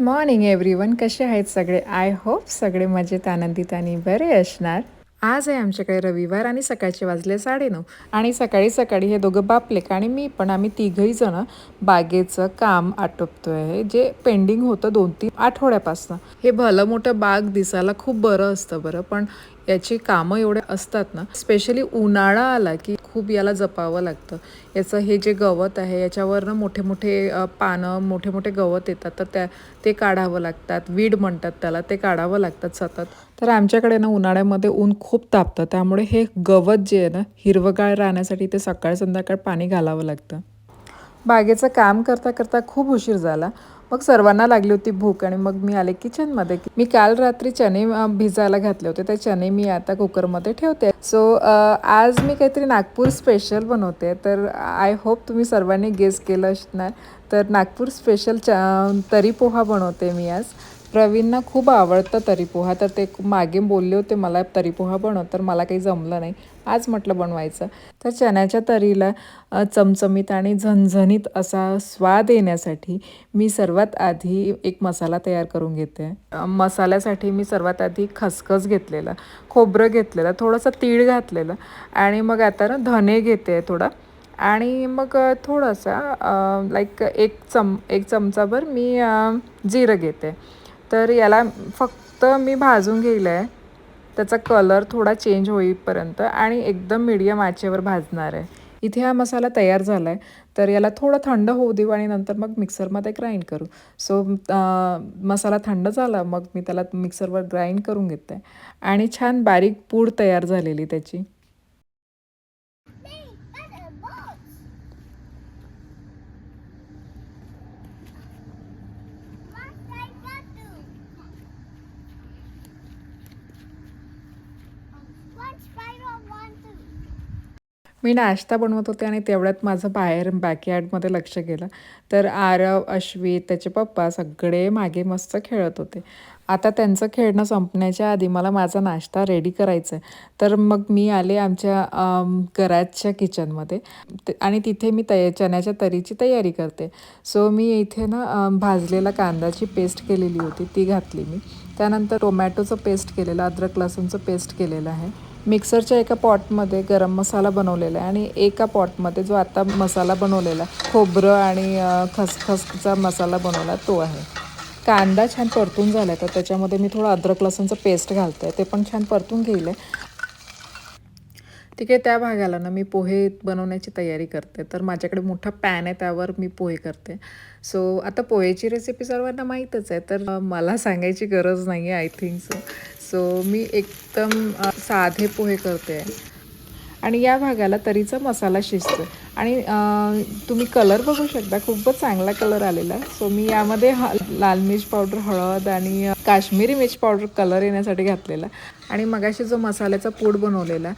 Morning everyone कसे आहेत सगळे? आय होप सगळे मजेत आनंदित आणि बरे असणार. आज आहे आमच्याकडे रविवार आणि सकाळचे वाजले साडेनऊ. आणि सकाळी सकाळी हे दोघं बापलेक आणि मी पण आम्ही तिघही जण बागेचं काम आटोपतोय. जे पेंडिंग होतं दोन तीन आठवड्यापासून. हे भलं मोठं बाग दिसायला खूप बरं असतं बरं पण याची कामं एवढे असतात ना. स्पेशली उन्हाळा आला की खूप याला जपावं लागतं. याचं हे जे गवत आहे याच्यावरनं मोठे मोठे पानं मोठे मोठे गवत येतात. तर त्या ते काढावं लागतात. वीड म्हणतात त्याला. ते काढावं लागतात सतत. तर आमच्याकडे ना उन्हाळ्यामध्ये ऊन खूप तापतं. त्यामुळे हे गवत जे आहे ना हिरवगाळ राहण्यासाठी ते सकाळ संध्याकाळ पाणी घालावं लागतं. बागेचं काम करता करता खूप उशीर झाला. मग सर्वांना लागली होती भूक आणि मग मी आले किचनमध्ये मी काल रात्री चणे भिजायला घातले होते. ते चणे मी आता कुकरमध्ये ठेवते. सो आज मी काहीतरी नागपूर स्पेशल बनवते. तर आय होप तुम्ही सर्वांनी गेस केलं असणार. तर नागपूर स्पेशल च तरी पोहा बनवते मी आज. प्रवीणना खूप आवडतं तरी पोहा तर ते मागे बोलले होते मला तरी पोहा बनव. तर मला काही जमलं नाही. आज म्हटलं बनवायचं. तर चण्याच्या तरीला चमचमीत आणि झणझणीत असा स्वाद येण्यासाठी मी सर्वात आधी एक मसाला तयार करून घेते. मसाल्यासाठी मी सर्वात आधी खसखस घेतलेला खोबरं घेतलेलं थोडंसं तीळ घातलेलं आणि मग आता ना धने घेते थोडा. आणि मग थोडासा लाईक एक चम एक चमचाभर मी जिरं घेते. तर याला फक्त मी भाजून घेईल आहे त्याचा कलर थोडा चेंज होईपर्यंत आणि एकदम मीडियम आचेवर भाजणार आहे. इथे हा मसाला तयार झाला आहे तर याला थोडं थंड होऊ देऊ आणि नंतर मग मिक्सरमध्ये ग्राइंड करू. सो मसाला थंड झाला मग मी त्याला मिक्सरवर ग्राइंड करून घेते. आणि छान बारीक पूड तयार झालेली त्याची. मी नाश्ता बनवत होते आणि तेवढ्यात माझं बाहेर बॅकयार्डमध्ये लक्ष गेलं. तर आरव अश्वित त्याचे पप्पा सगळे मागे मस्त खेळत होते. आता त्यांचं खेळणं संपण्याच्या आधी मला माझा नाश्ता रेडी करायचा आहे तर मग मी आले आमच्या घराच्या किचनमध्ये आणि तिथे मी तया चण्याच्या तरीची तयारी करते. सो मी इथे ना भाजलेला कांदाची पेस्ट केलेली होती ती घातली मी. त्यानंतर टोमॅटोचं पेस्ट केलेलं अद्रक लसूणचं पेस्ट केलेलं आहे. मिक्सरच्या एका पॉटमध्ये गरम मसाला बनवलेला आहे आणि एका पॉटमध्ये जो आता मसाला बनवलेला खोबरं आणि खसखसचा मसाला बनवला तो आहे. कांदा छान परतून झाला तर त्याच्यामध्ये मी थोडं अद्रक लसूणचं पेस्ट घालते ते पण छान परतून घेईल ठीक आहे त्या भागाला ना मी पोहे बनवण्याची तयारी करते तर माझ्याकडे मोठा पॅन आहे त्यावर मी पोहे करते. सो आता पोहेची रेसिपी सर्वांना माहीतच आहे तर मला सांगायची गरज नाही आहे आय थिंक सो सो मी एकदम साधे पोहे करते. आणि या भागाला तरीचा मसाला शिजतो आणि तुम्ही कलर बघू शकता खूपच चांगला कलर आलेला. सो मी यामध्ये ह लाल मिर्च पावडर हळद आणि काश्मीरी मिर्च पावडर कलर येण्यासाठी घातलेला. आणि मगाशी जो मसाल्याचा पूड बनवलेला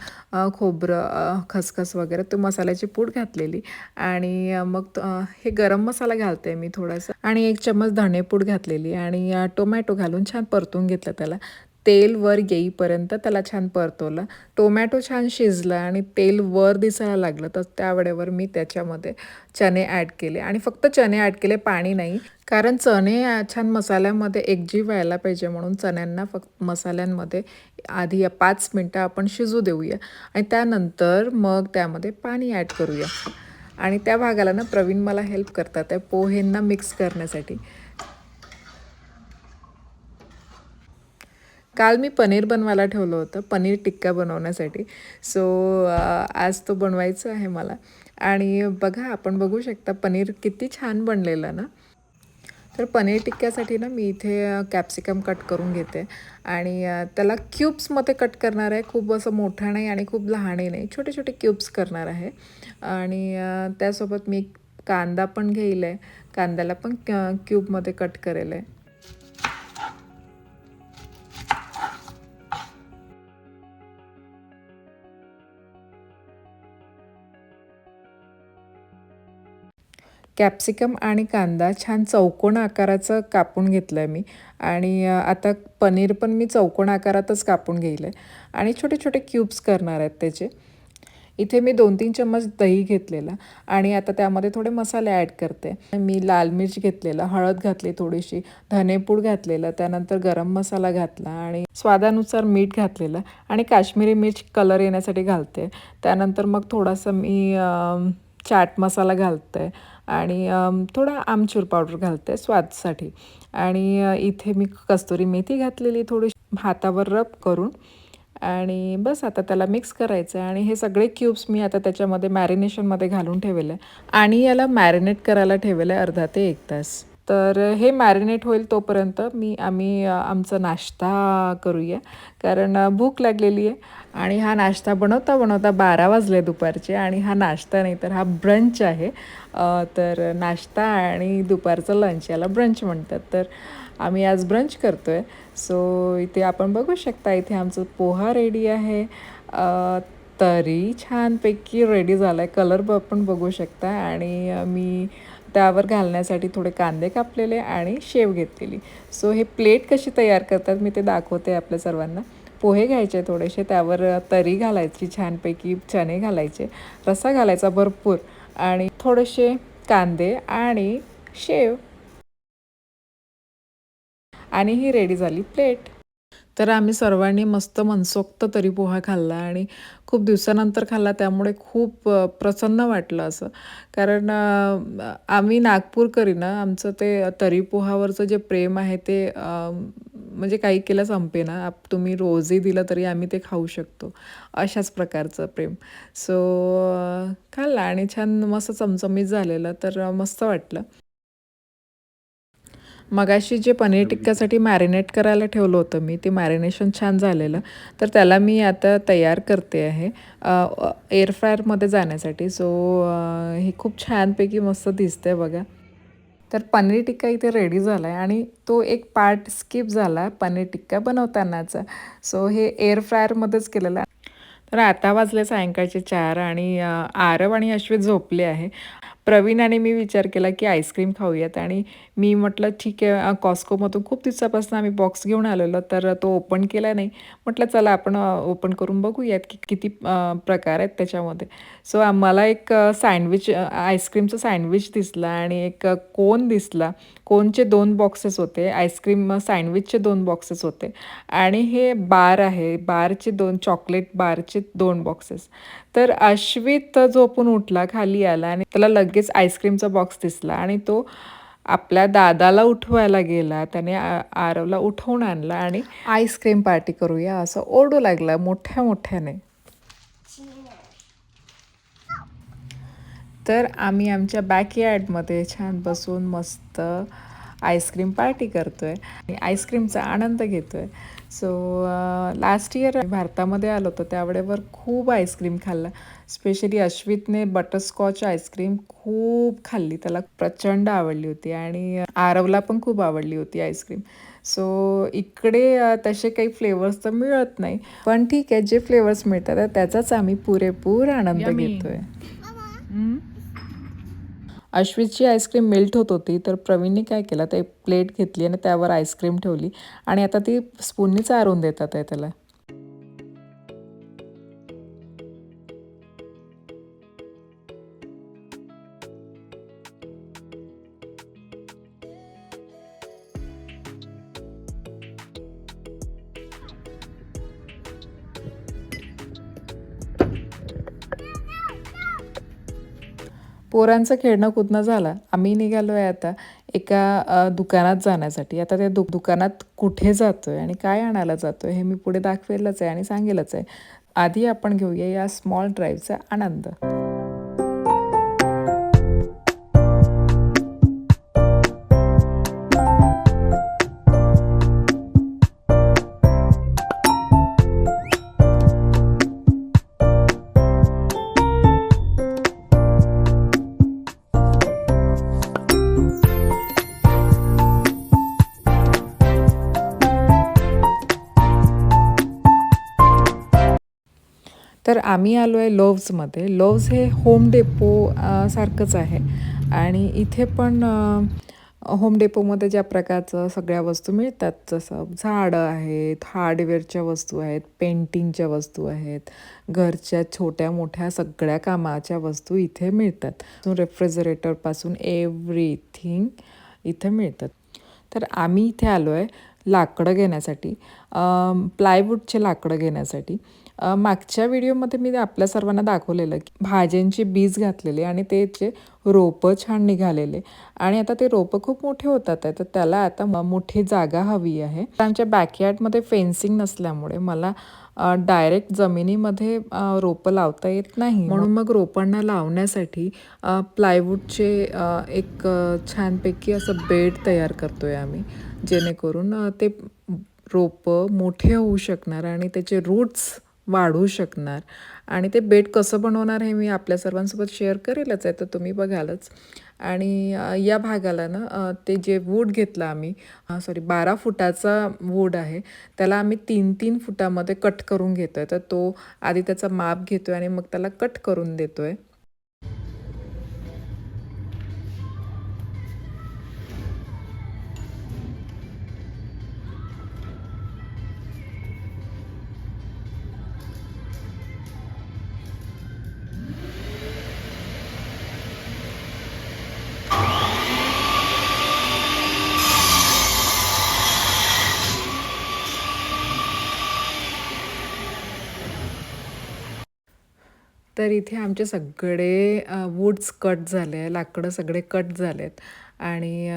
खोबरं खसखस वगैरे तो मसाल्याची पूड घातलेली. आणि मग हे गरम मसाला घालते मी थोडासा. आणि एक चम्मच धणेपूड घातलेली. आणि टोमॅटो घालून छान परतून घेतलं त्याला. तेल वर येईपर्यंत त्याला छान परतवलं. टोमॅटो छान शिजला आणि तेल वर दिसायला लागलं तर त्यावेळेवर मी त्याच्यामध्ये चणे ॲड केले. आणि फक्त चणे ॲड केले पाणी नाही. कारण चणे छान मसाल्यामध्ये एकजीव व्हायला पाहिजे म्हणून चण्यांना फक्त मसाल्यांमध्ये आधी या पाच मिनटं आपण शिजू देऊया. आणि त्यानंतर मग त्यामध्ये पाणी ॲड करूया. आणि त्या भागाला ना प्रवीण मला हेल्प करतात त्या पोहेंना मिक्स करण्यासाठी. काल मी पनीर बनवायला ठेवलं होतं पनीर टिक्का बनवण्यासाठी. सो आज तो बनवायचा आहे मला. आणि बघा आपण बघू शकता पनीर किती छान बनलेलं ना. तर पनीर टिक्क्यासाठी ना मी इथे कॅप्सिकम कट करून घेते. आणि त्याला क्यूब्समध्ये कट करणार आहे. खूप असं मोठा नाही आणि खूप लहानही नाही. छोटे छोटे क्यूब्स करणार आहे. आणि त्यासोबत मी कांदा पण घेईल. आहे कांद्याला पण क्यूबमध्ये कट करेल. आहे कॅप्सिकम आणि कांदा छान चौकोन आकाराचं कापून घेतलं आहे मी. आणि आता पनीर पण मी चौकोन आकारातच कापून घेईल आहे आणि छोटे छोटे क्यूब्स करणार आहेत त्याचे. इथे मी दोन तीन चम्मच दही घेतलेला आणि आता त्यामध्ये थोडे मसाले ॲड करते. मी लाल मिर्च घेतलेला हळद घातली थोडीशी धनेपूड घातलेलं त्यानंतर गरम मसाला घातला आणि स्वादानुसार मीठ घातलेलं आणि काश्मीरी मिर्च कलर येण्यासाठी घालते. त्यानंतर मग थोडासा मी चाट मसाला घालते. आणि थोडा आमचूर पावडर घालते स्वादसाठी. आणि इथे मी कस्तुरी मेथी घातलेली थोडी हातावर रब करून. आणि बस आता त्याला मिक्स करायचं आहे आणि हे सगळे क्यूब्स मी आता त्याच्यामध्ये मॅरिनेशनमध्ये घालून ठेवले आहे आणि याला मॅरिनेट करायला ठेवलं आहे अर्धा ते एक तास. तर हे मॅरिनेट होईल तोपर्यंत मी आम्ही आमचा नाश्ता करूया. कारण भूक लागलेली आहे. आणि हा नाश्ता बनवता बनवता बारा वाजले दुपारचे आणि हा नाश्ता नाही तर हा ब्रंच आहे. तर नाश्ता आणि दुपारचं लंच याला ब्रंच म्हणतात. तर आम्ही आज ब्रंच करतो आहे सो इथे आपण बघू शकता इथे आमचं पोहा रेडी आहे. तरी छानपैकी रेडी झाला आहे कलर ब पण बघू शकता. आणि मी त्यावर घालण्यासाठी थोडे कांदे कापलेले आणि शेव घेतलेली. सो हे प्लेट कशी तयार करतात मी ते दाखवते आपल्या सर्वांना. पोहे घ्यायचे थोडेसे त्यावर तरी घालायची छानपैकी चणे घालायचे रस्सा घालायचा भरपूर आणि थोडेसे कांदे आणि शेव. आणि ही रेडी झाली प्लेट तर आम्ही सर्वांनी मस्त मनसोक्त तरी पोहा खाल्ला आणि खूप दिवसानंतर खाल्ला त्यामुळे खूप प्रसन्न वाटलं असं. कारण आम्ही नागपूरकरी ना आमचं ते तरी पोहावरचं जे प्रेम आहे ते म्हणजे काही केलं संपे ना आप तुम्ही रोजही दिलं तरी आम्ही ते खाऊ शकतो. अशाच प्रकारचं प्रेम. सो खाल्ला आणि छान मस्त चमचमीत झालेलं तर मस्त वाटलं. मगाशी जे पनीर टिक्क्यासाठी मॅरिनेट करायला ठेवलं होतं मी ते मॅरिनेशन छान झालेलं. तर त्याला मी आता तयार करते आहे एअर फ्रायरमध्ये जाण्यासाठी. सो हे खूप छानपैकी मस्त दिसतंय बघा. तर पनीर टिक्का इथे रेडी झाला आहे आणि तो एक पार्ट स्किप झाला पनीर टिक्का बनवतानाचा. सो हे एअर फ्रायरमध्येच केलेलं आहे. तर आता वाजले सायंकाळचे चार आणि आरव आणि अश्वित झोपले आहे. प्रवीण आणि मी विचार केला की आईस्क्रीम खाऊयात. आणि मी म्हटलं ठीक आहे कॉस्कोमधून खूप दिवसापासून आम्ही बॉक्स घेऊन आलेलो तर तो ओपन केला नाही. म्हटलं चला आपण ओपन करून बघूयात की किती प्रकार आहेत त्याच्यामध्ये. सो मला एक सँडविच आईस्क्रीमचं सँडविच दिसला आणि एक कोन दिसला. कोनचे दोन बॉक्सेस होते. आईस्क्रीम सँडविचचे दोन बॉक्सेस होते. आणि हे बार आहे. बारचे दोन चॉकलेट बारचे दोन बॉक्सेस तर अश्वित झोपून उठला खाली आला आणि त्याला लग लगेच आईस्क्रीमचा बॉक्स दिसला आणि तो आपल्या दादाला उठवायला गेला. त्याने आरवला उठवून आणला आणि आईस्क्रीम पार्टी करूया असं ओरडू लागला मोठ्या मोठ्याने. तर आम्ही आमच्या बॅकयार्डमध्ये छान बसून मस्त आईस्क्रीम पार्टी करतो आहे आणि आईस्क्रीमचा आनंद घेतो आहे सो लास्ट इयर भारतामध्ये आलो होतो त्यावेळेवर खूप आईस्क्रीम खाल्ला. स्पेशली अश्वितने बटरस्कॉच आईस्क्रीम खूप खाल्ली. त्याला प्रचंड आवडली होती आणि आरवला पण खूप आवडली होती आईस्क्रीम सो इकडे अ, तसे काही फ्लेवर्स तर मिळत नाही. पण ठीक आहे जे फ्लेवर्स मिळतात त्याचाच आम्ही पुरेपूर आनंद घेतोय. अश्वितची आईस्क्रीम मेल्ट होत होती तर प्रवीणने काय केलं ते प्लेट घेतली आणि त्यावर आईस्क्रीम ठेवली आणि आता ती स्पूननी चारून देतात आहे त्याला. पोरांचं खेळणं कुदणं झालं? आम्ही निघालो आहे आता एका दुकानात जाण्यासाठी. आता त्या दु दुकानात कुठे जातो आहे आणि काय आणायला जातो आहे हे मी पुढे दाखवेलच आहे आणि सांगेलच आहे. आधी आपण घेऊया या स्मॉल ड्राईव्हचा आनंद. आम्ही आलो आहे लव्जमध्ये. लव्ज हे होम डेपो सारखंच आहे. आणि इथे पण होम डेपोमध्ये ज्या प्रकारचं सगळ्या वस्तू मिळतात जसं झाडं आहेत हार्डवेअरच्या वस्तू आहेत पेंटिंगच्या वस्तू आहेत घरच्या छोट्या मोठ्या सगळ्या कामाच्या वस्तू इथे मिळतात. रेफ्रिजरेटरपासून एव्हरीथिंग इथे मिळतात. तर आम्ही इथे आलो आहे लाकडं घेण्यासाठी प्लायवूडचे लाकडं घेण्यासाठी. मागच्या व्हिडिओमध्ये मी आपल्या सर्वांना दाखवलेलं की भाज्यांची बीज घातलेले आणि त्याचे रोपं छान निघालेले. आणि आता ते रोपं खूप मोठे होतात आहे तर त्याला आता मोठी जागा हवी आहे. आमच्या बॅकयार्डमध्ये फेन्सिंग नसल्यामुळे मला डायरेक्ट जमिनीमध्ये रोपं लावता येत नाही. म्हणून मग रोपांना लावण्यासाठी प्लायवूडचे एक छानपैकी असं बेड तयार करतो आहे आम्ही. जेणेकरून ते रोपं मोठे होऊ शकणार आणि त्याचे रूट्स वाढू शकणार. आणि ते बेड कसं बनवणार हे मी आपल्या सर्वांसोबत शेअर करेलच आहे तर तुम्ही बघालच. आणि या भागाला ना ते जे वूड घेतलं आम्ही सॉरी बारा फुटाचा वूड आहे त्याला आम्ही तीन तीन फुटामध्ये कट करून घेतो आहे तर तो आधी त्याचा माप घेतो आहे आणि मग त्याला कट करून देतो आहे तर इथे आमचे सगळे वूड्स कट झाले आहे लाकडं सगळे कट झाले आहेत आणि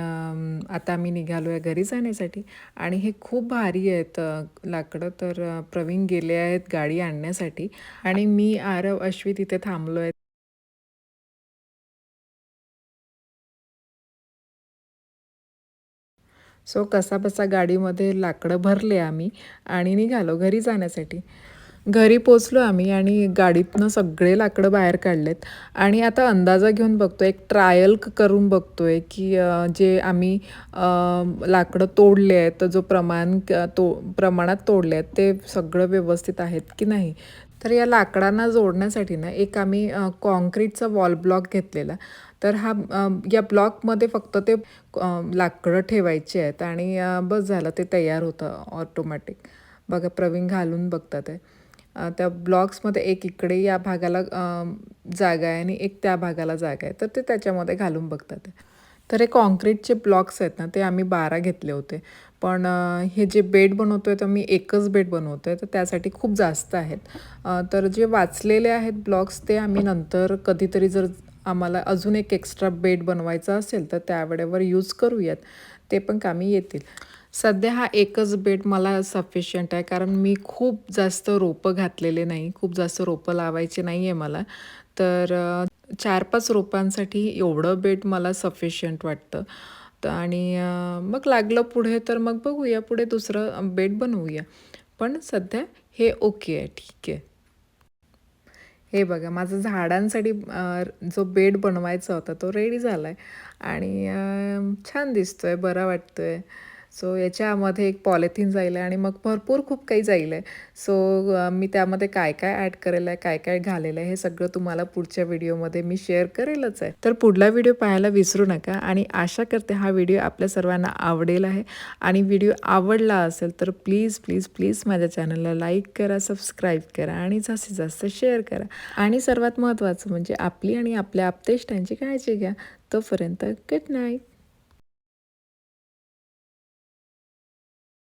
आता आम्ही निघालो आहे घरी जाण्यासाठी. आणि हे खूप भारी आहेत लाकडं. तर प्रवीण गेले आहेत गाडी आणण्यासाठी. आणि मी आरव अश्वी तिथे थांबलो आहे सो कसा बसा गाडीमध्ये लाकडं भरले आम्ही आणि निघालो घरी जाण्यासाठी. घरी पोचलो आम्ही आणि गाडीतनं सगळे लाकडं बाहेर काढलेत. आणि आता अंदाजा घेऊन बघतो एक ट्रायल करून बघतो आहे की जे आम्ही लाकडं तोडले आहेत तर जो प्रमाण तो प्रमाणात तोडले आहेत ते सगळं व्यवस्थित आहेत की नाही? तर या लाकडांना जोडण्यासाठी ना एक आम्ही कॉन्क्रीटचा वॉल ब्लॉक घेतलेला. तर हा या ब्लॉकमध्ये फक्त ते लाकडं ठेवायचे आहेत आणि बस झालं ते तयार होतं ऑटोमॅटिक बघा प्रवीण घालून बघतात आहे त्या ब्लॉक्समध्ये एक इकडे या भागाला जागा आहे आणि एक त्या भागाला जागा आहे. तर ते त्याच्यामध्ये घालून बघतात. तर हे कॉन्क्रीटचे ब्लॉक्स आहेत ना ते आम्ही बारा घेतले होते. पण हे जे बेड बनवतो आहे तर मी एकच बेड बनवतो आहे तर त्यासाठी खूप जास्त आहेत. तर जे वाचलेले आहेत ब्लॉक्स ते आम्ही नंतर कधीतरी जर आम्हाला अजून एक एक्स्ट्रा बेड बनवायचा असेल तर त्यावेळेवर यूज करूयात. ते पण कामी येतील. सध्या हा एकच बेड मला सफिशियंट आहे. कारण मी खूप जास्त रोपं घातलेले नाही. खूप जास्त रोपं लावायचे नाही आहे मला. तर चार पाच रोपांसाठी एवढं बेड मला सफिशियंट वाटतं. तर आणि मग लागलं पुढे तर मग बघूया. पुढे दुसरं बेड बनवूया. पण सध्या हे ओके आहे. ठीक आहे. हे बघा माझं झाडांसाठी जो बेड बनवायचा होता तो रेडी झाला आहे आणि अ, छान दिसतोय. बरा आहे सो याच्यामध्ये एक पॉलिथिन जाईल आहे आणि मग भरपूर खूप काही जाईल आहे सो मी त्यामध्ये काय काय ॲड करेल आहे काय काय घालेलं आहे हे सगळं तुम्हाला पुढच्या व्हिडिओमध्ये मी शेअर करेलच आहे. तर पुढला व्हिडिओ पाहायला विसरू नका आणि आशा करते हा व्हिडिओ आपल्या सर्वांना आवडेल आहे. आणि व्हिडिओ आवडला असेल तर प्लीज प्लीज प्लीज माझ्या चॅनलला लाईक करा सबस्क्राईब करा आणि जास्तीत जास्त शेअर करा. आणि सर्वात महत्त्वाचं म्हणजे आपली आणि आपल्या आपतेष्टांची काळजी घ्या. तोपर्यंत गुड नाईट.